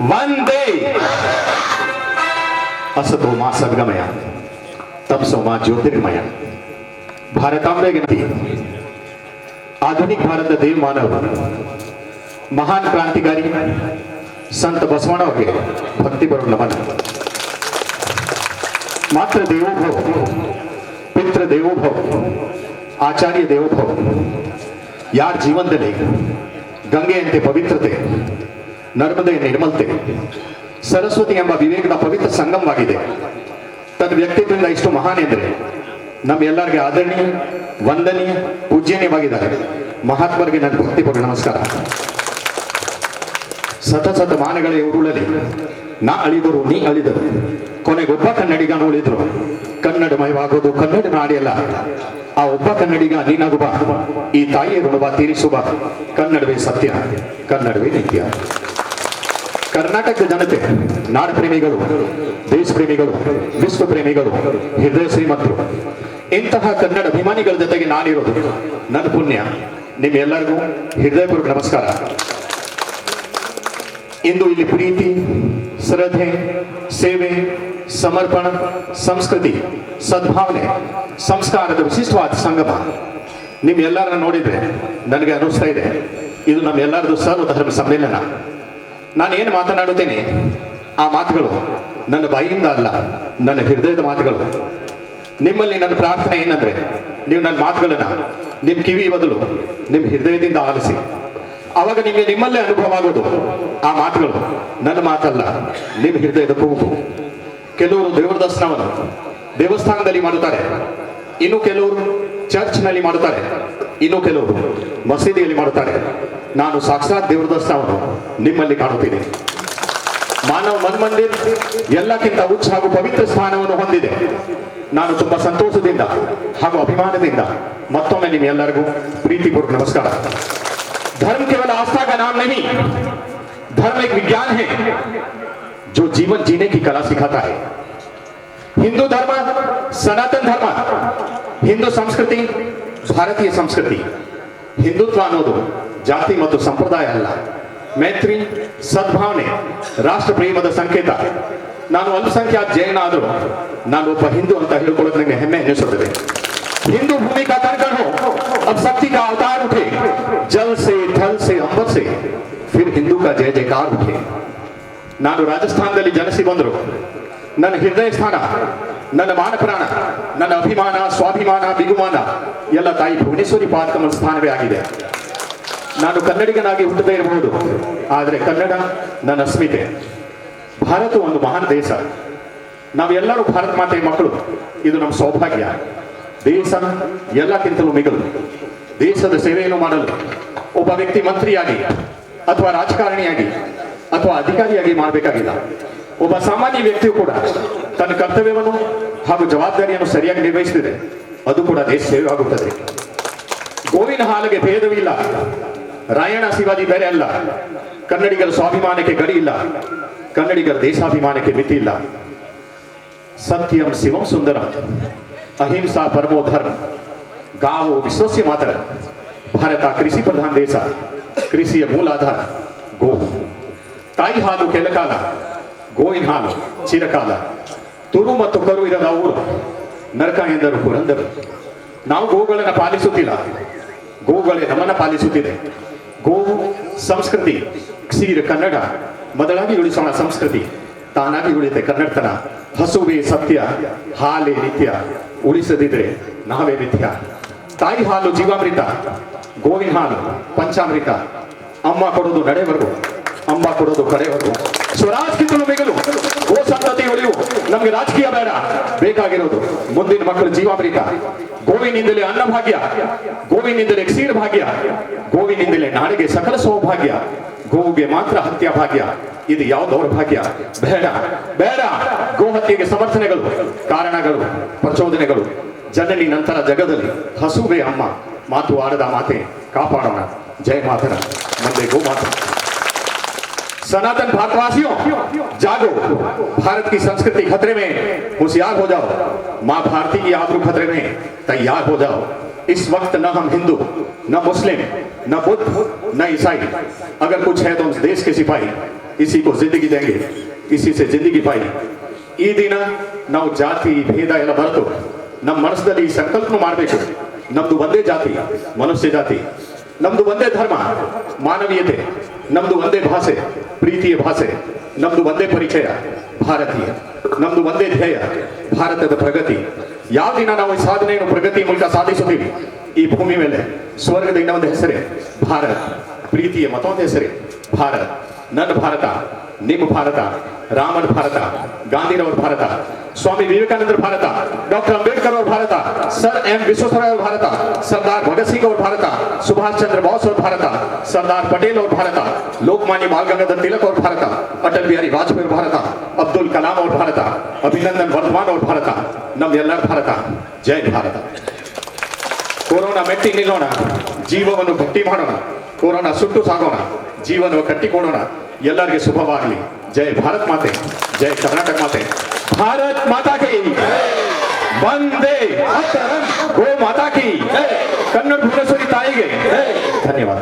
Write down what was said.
वंदे असतो मा सद्गमय तपसो मा ज्योतिर्मय। भारतांबे गति आधुनिक भारत देव मानव। महान क्रांतिकारी संत बसवणव के भक्ति पर नमन। मात्र देवो भव, पितृ देवो भव, आचार्य देवो भव। यार जीवन दे गंगे अंत पवित्रते ನರ್ಮದೆ ನಿರ್ಮಲತೆ ಸರಸ್ವತಿ ಎಂಬ ವಿವೇಕದ ಪವಿತ್ರ ಸಂಗಮವಾಗಿದೆ. ತನ್ನ ವ್ಯಕ್ತಿತ್ವದಿಂದ ಇಷ್ಟು ಮಹಾನ್ ಎಂದರೆ ನಮ್ಮೆಲ್ಲರಿಗೆ ಆದರಣೀಯ, ವಂದನೀಯ, ಪೂಜ್ಯನೀಯವಾಗಿದ್ದಾರೆ. ಮಹಾತ್ಮರಿಗೆ ನನ್ನ ಭಕ್ತಿಪೂರ್ಣ ನಮಸ್ಕಾರ. ಸತ ಸತ ಮಾನಗಳ ಉರುಳಲಿ. ನಾ ಅಳಿದರು, ನೀ ಅಳಿದರು. ಕೊನೆಗೊಬ್ಬ ಕನ್ನಡಿಗನ ಉಳಿದ್ರು ಕನ್ನಡಮಯವಾಗೋದು ಕನ್ನಡ ನಾಡಿಯಲ್ಲ. ಆ ಒಬ್ಬ ಕನ್ನಡಿಗ ನೀನಾಗುವ. ಈ ತಾಯಿಯ ಋಣವ ತೀರಿಸುವ. ಕನ್ನಡವೇ ಸತ್ಯ, ಕನ್ನಡವೇ ನಿತ್ಯ. ಕರ್ನಾಟಕದ ಜನತೆ, ನಾಡ ಪ್ರೇಮಿಗಳು, ದೇಶ ಪ್ರೇಮಿಗಳು, ವಿಶ್ವ ಪ್ರೇಮಿಗಳು, ಹೃದಯ ಶ್ರೀಮಂತರು, ಇಂತಹ ಕನ್ನಡ ಅಭಿಮಾನಿಗಳ ಜೊತೆಗೆ ನಾನಿರೋದು. ನನ್ನ ಪುಣ್ಯ. ನಿಮ್ಮೆಲ್ಲರಿಗೂ ಹೃದಯಪೂರ್ವಕ ನಮಸ್ಕಾರ. ಇಂದು ಇಲ್ಲಿ ಪ್ರೀತಿ, ಶ್ರದ್ಧೆ, ಸೇವೆ, ಸಮರ್ಪಣ, ಸಂಸ್ಕೃತಿ, ಸದ್ಭಾವನೆ, ಸಂಸ್ಕಾರದ ವಿಶಿಷ್ಟವಾದ ಸಂಗಮ. ನಿಮ್ಮೆಲ್ಲರನ್ನ ನೋಡಿದ್ರೆ ನನಗೆ ಅನಿಸ್ತಾ ಇದೆ. ಇದು ನಮ್ಮೆಲ್ಲರದು ಸರ್ವಧರ್ಮ ಸಮ್ಮೇಳನ. ನಾನು ಏನು ಮಾತನಾಡುತ್ತೇನೆ? ಆ ಮಾತುಗಳು ನನ್ನ ಬಾಯಿಯಿಂದ ಅಲ್ಲ, ನನ್ನ ಹೃದಯದ ಮಾತುಗಳು. ನಿಮ್ಮಲ್ಲಿ ನನ್ನ ಪ್ರಾರ್ಥನೆ ಏನಂದ್ರೆ, ನೀವು ನನ್ನ ಮಾತುಗಳನ್ನ ನಿಮ್ಮ ಕಿವಿ ಬದಲು ನಿಮ್ಮ ಹೃದಯದಿಂದ ಆಲಿಸಿ. ಅವಾಗ ನಿಮಗೆ ನಿಮ್ಮಲ್ಲೇ ಅನುಭವ ಆಗೋದು. ಆ ಮಾತುಗಳು ನನ್ನ ಮಾತಲ್ಲ, ನಿಮ್ಮ ಹೃದಯದ ಕೂಗು. ಕೆಲವರು ದೇವರ ದರ್ಶನವನ್ನು ದೇವಸ್ಥಾನದಲ್ಲಿ ಮಾಡುತ್ತಾರೆ. ಇನ್ನು ಕೆಲವರು ಚರ್ಚ್ನಲ್ಲಿ ಮಾಡುತ್ತಾರೆ. ಇನ್ನು ಕೆಲವರು ಮಸೀದಿಯಲ್ಲಿ ಮಾಡುತ್ತಾರೆ. ನಾನು ಸಾಕ್ಷಾತ್ ದೇವರ ದರ್ಶನವನ್ನು ನಿಮ್ಮಲ್ಲಿ ಕಾಣುತ್ತೀನಿ ಮಾನವ ಮನ್ಮಂದಿರ್ ಎಲ್ಲಕ್ಕಿಂತ ಉಚ್ಚ ಹಾಗೂ ಪವಿತ್ರ ಸ್ಥಾನವನ್ನು ಹೊಂದಿದೆ ನಾನು ತುಂಬಾ ಸಂತೋಷದಿಂದ ಹಾಗೂ ಅಭಿಮಾನದಿಂದ ಮತ್ತೊಮ್ಮೆ ನಿಮ್ಮೆಲ್ಲರಿಗೂ ಪ್ರೀತಿಪೂರ್ವಕ ನಮಸ್ಕಾರ धर्म केवल आस्था का नाम नहीं धर्म एक विज्ञान है जो जीवन जीने की कला सिखाता है ಹಿಂದೂ ಧರ್ಮ ಸನಾತನ ಧರ್ಮ ಹಿಂದೂ ಸಂಸ್ಕೃತಿ ಭಾರತೀಯ ಸಂಸ್ಕೃತಿ ಹಿಂದುತ್ವ ಅನ್ನೋದು ಜಾತಿ ಮತ್ತು ಸಂಪ್ರದಾಯ ಅಲ್ಲ ಮೈತ್ರಿ ಸದ್ಭಾವನೆ ರಾಷ್ಟ್ರ ಪ್ರೇಮದ ಸಂಕೇತ ನಾನು ಅಲ್ಪಸಂಖ್ಯಾತ ಜೈನ ಆದರೂ ನಾನು ಒಬ್ಬ ಹಿಂದೂ ಅಂತ ಹೇಳ್ಕೊಳ್ಳೋದು ನನಗೆ ಹೆಮ್ಮೆ ಎನಿಸುತ್ತದೆ हिंदू भूमि का कण कण हो अब शक्ति का अवतार उठे जल से थल से अंबर से फिर ಹಿಂದೂ का ಜಯ ಜಯಕಾರ ಉಠೆ ನಾನು ರಾಜಸ್ಥಾನದಲ್ಲಿ ಜನಿಸಿ ಬಂದರು ನನ್ನ ಹೃದಯ ಸ್ಥಾನ ನನ್ನ ಮಾನ ಪ್ರಾಣ ನನ್ನ ಅಭಿಮಾನ ಸ್ವಾಭಿಮಾನ ಬಿಗುಮಾನ ಎಲ್ಲ ತಾಯಿ ಭುವನೇಶ್ವರಿ ಪಾದಕಮ ಸ್ಥಾನವೇ ಆಗಿದೆ ನಾನು ಕನ್ನಡಿಗನಾಗಿ ಹುಟ್ಟದೇ ಇರಬಹುದು ಆದರೆ ಕನ್ನಡ ನನ್ನ ಅಸ್ಮಿತೆ ಭಾರತ ಒಂದು ಮಹಾನ್ ದೇಶ. ನಾವೆಲ್ಲರೂ ಭಾರತ ಮಾತೆಯ ಮಕ್ಕಳು. ಇದು ನಮ್ಮ ಸೌಭಾಗ್ಯ. ದೇಶ ಎಲ್ಲಕ್ಕಿಂತಲೂ ಮಿಗಲು. ದೇಶದ ಸೇವೆಯನ್ನು ಮಾಡಲು ಒಬ್ಬ ವ್ಯಕ್ತಿ ಮಂತ್ರಿಯಾಗಿ ಅಥವಾ ರಾಜಕಾರಣಿಯಾಗಿ ಅಥವಾ ಅಧಿಕಾರಿಯಾಗಿ ಮಾಡಬೇಕಾಗಿಲ್ಲ. ಒಬ್ಬ ಸಾಮಾನ್ಯ ವ್ಯಕ್ತಿಯು ಕೂಡ ತನ್ನ ಕರ್ತವ್ಯವನ್ನು ಹಾಗೂ ಜವಾಬ್ದಾರಿಯನ್ನು ಸರಿಯಾಗಿ ನಿರ್ವಹಿಸುತ್ತಿದೆ ಅದು ಕೂಡ ದೇಶ ಸೇವೆ ಆಗುತ್ತದೆ ಗೋವಿನ ಹಾಲಿಗೆ ಭೇದವಿಲ್ಲ. ರಾಯಣ ಶಿವಾಜಿ ಬೇರೆ ಅಲ್ಲ. ಕನ್ನಡಿಗರ ಸ್ವಾಭಿಮಾನಕ್ಕೆ ಗಡಿ ಇಲ್ಲ. ಕನ್ನಡಿಗರ ದೇಶಾಭಿಮಾನಕ್ಕೆ ಮಿತಿ ಇಲ್ಲ. ಸತ್ಯಂ ಶಿವಂ ಸುಂದರಂ. ಅಹಿಂಸಾ ಪರಮೋ ಧರ್ಮ. ಗಾವು ವಿಶ್ವಸ್ಯ ಮಾತರ. ಭಾರತ ಕೃಷಿ ಪ್ರಧಾನ ದೇಶ. ಕೃಷಿಯ ಮೂಲಾಧಾರ. ಗೋ. ತಾಯಿ ಹಾಲು ಕೆಲಕಾಲ. ಗೋವಿನ ಹಾಲು ಚಿರಕಾಲ. ತುರು ಮತ್ತು ಕರು ಇರದ ಊರು. ನರಕ ಎಂದರು ಪುರಂದರು. ನಾವು ಗೋಗಳನ್ನು ಪಾಲಿಸುತ್ತಿಲ್ಲ. ಗೋಗಳೇ ನಮ್ಮನ್ನ ಪಾಲಿಸುತ್ತಿದೆ. ಗೋವು ಸಂಸ್ಕೃತಿ. ಕ್ಷೀರ ಕನ್ನಡ. ಮೊದಲಾಗಿ ಉಳಿಸೋಣ ಸಂಸ್ಕೃತಿ. ತಾನಾಗಿ ಉಳಿತೆ ಕನ್ನಡತನ. ಹಸುವೆ ಸತ್ಯ, ಹಾಲೆ ನಿತ್ಯ. ಉಳಿಸದಿದ್ರೆ ನಾವೇ ನಿತ್ಯ ತಾಯಿ ಹಾಲು ಜೀವಾಮೃತ. ಗೋವಿನ ಹಾಲು ಪಂಚಾಮೃತ. ಅಮ್ಮ ಕೊಡೋದು ನಡೆವರೆಗೂ. ಅಮ್ಮ ಕೊಡೋದು ಕಡೆವರೆಗೂ. ಸ್ವರಾಜ್ ಕಿತ್ತಲು ಗೋ ಸಂತತಿ ನಮಗೆ ರಾಜಕೀಯ ಬೇಡ. ಬೇಕಾಗಿರೋದು ಮುಂದಿನ ಮಕ್ಕಳು ಜೀವಾಮೃತ. ಗೋವಿನಿಂದಲೇ ಅನ್ನ ಭಾಗ್ಯ ಗೋವಿನಿಂದಲೇ ಕ್ಷೀರ ಭಾಗ್ಯ ಗೋವಿನಿಂದಲೇ ನಾಡಿಗೆ ಸಕಲ ಸೌಭಾಗ್ಯ. ಗೋವಿಗೆ ಮಾತ್ರ ಹತ್ಯೆ ಭಾಗ್ಯ. ಇದು ಯಾವ ದೌರ್ಭಾಗ್ಯ? ಬೇಡ. ಬೇಡ. ಗೋ ಹತ್ಯೆಗೆ ಸಮರ್ಥನೆಗಳು, ಕಾರಣಗಳು, ಪ್ರಚೋದನೆಗಳು. ಜನನಿ ನಂತರ ಜಗದಲ್ಲಿ ಹಸುವೆ ಅಮ್ಮ. ಮಾತು ಆಡದ ಮಾತೆ ಕಾಪಾಡೋಣ. ಜಯ ಮಾತನ. ಮುಂದೆ ಗೋ ಮಾತ सनातन भारतवासियों जागो भारत की संस्कृति खतरे में होशियार हो जाओ माँ भारती की आबरू खतरे में तैयार हो जाओ इस वक्त न हम हिंदू न मुस्लिम न बुद्ध न ईसाई अगर कुछ है तो उस देश के सिपाही इसी को जिंदगी देंगे इसी से जिंदगी पाई ಈ ದಿನ ನಾವು ಜಾತಿ ಭೇದ ಎಲ್ಲ ಬರೆದು ನಮ್ಮ ಮನಸ್ಸಲ್ಲಿ ಈ ಸಂಕಲ್ಪನ ಮಾಡಬೇಕು ನಮ್ದು ಒಂದೇ ಜಾತಿ ಮನುಷ್ಯ ಜಾತಿ ನಮ್ದು ಒಂದೇ ಧರ್ಮ ಮಾನವೀಯತೆ ನಮ್ದು ಒಂದೇ ಭಾಷೆ, ಪ್ರೀತಿಯ ಭಾಷೆ, ನಮ್ದು ಒಂದೇ ಪರಿಚಯ, ಭಾರತೀಯ. ನಮ್ದು ಒಂದೇ ಧ್ಯೇಯ, ಭಾರತದ ಪ್ರಗತಿ. ಯಾವ ದಿನ ನಾವು ಈ ಸಾಧನೆಯನ್ನು ಪ್ರಗತಿ ಮೂಲಕ ಸಾಧಿಸುತ್ತೀವಿ? ಈ ಭೂಮಿ ಮೇಲೆ, ಸ್ವರ್ಗದ ಇನ್ನೊಂದು ಹೆಸರೇ, ಭಾರತ. ಪ್ರೀತಿಯ ಮತ್ತೊಂದು ಹೆಸರೇ, ಭಾರತ್. ನನ್ನ ಭಾರತ. ನಿಮ್ಮ ಭಾರತ ರಾಮನ ಭಾರತ ಗಾಂಧಿರವರ ಭಾರತ ಸ್ವಾಮಿ ವಿವೇಕಾನಂದರ ಭಾರತ ಡಾಕ್ಟರ್ ಅಂಬೇಡ್ಕರ್ ಅವರ ಭಾರತ ಸರ್ ಎಂ ವಿಶ್ವೇಶ್ವರಯ್ಯ ಅವರ ಭಾರತ ಸರ್ದಾರ್ ಭಗತ್ ಸಿಂಗ್ ಅವರ ಭಾರತ ಸುಭಾಷ್ ಚಂದ್ರ ಬೋಸ್ ಅವರ ಭಾರತ ಸರ್ದಾರ್ ಪಟೇಲ್ ಅವರ ಭಾರತ ಲೋಕಮಾನ್ಯ ಬಾಲ್ ಗಂಗಾಧರ್ ತಿಲಕ್ ಅವರ ಭಾರತ ಅಟಲ್ ಬಿಹಾರಿ ವಾಜಪೇಯಿ ಅವರ ಭಾರತ ಅಬ್ದುಲ್ ಕಲಾಂ ಅವರ ಭಾರತ ಅಭಿನಂದನ್ ವರ್ಧಮಾನ್ ಅವರ ಭಾರತ ನಮ್ಮೆಲ್ಲರ ಭಾರತ ಜೈ ಭಾರತ ಕೊರೋನಾ ಮೆಟ್ಟಿ ನಿಲ್ಲೋಣ ಜೀವವನ್ನು ಗಟ್ಟಿ ಮಾಡೋಣ ಕೊರೋನಾ ಸುಟ್ಟು ಸಾಗೋಣ ಜೀವನ ಕಟ್ಟಿಕೊಡೋಣ ಎಲ್ಲರಿಗೆ ಶುಭವಾಗಲಿ. ಜೈ ಭಾರತ್ ಮಾತೆ ಜೈ ಕರ್ನಾಟಕ ಮಾತೆ. ಭಾರತ್ ಮಾತಾ ಕಿ ವಂದೇ ಮಾತರಂ. ಗೋ ಮಾತಾ ಕಿ ಕನ್ನಡ ಭುವನೇಶ್ವರಿ ತಾಯಿಗೆ ಧನ್ಯವಾದ.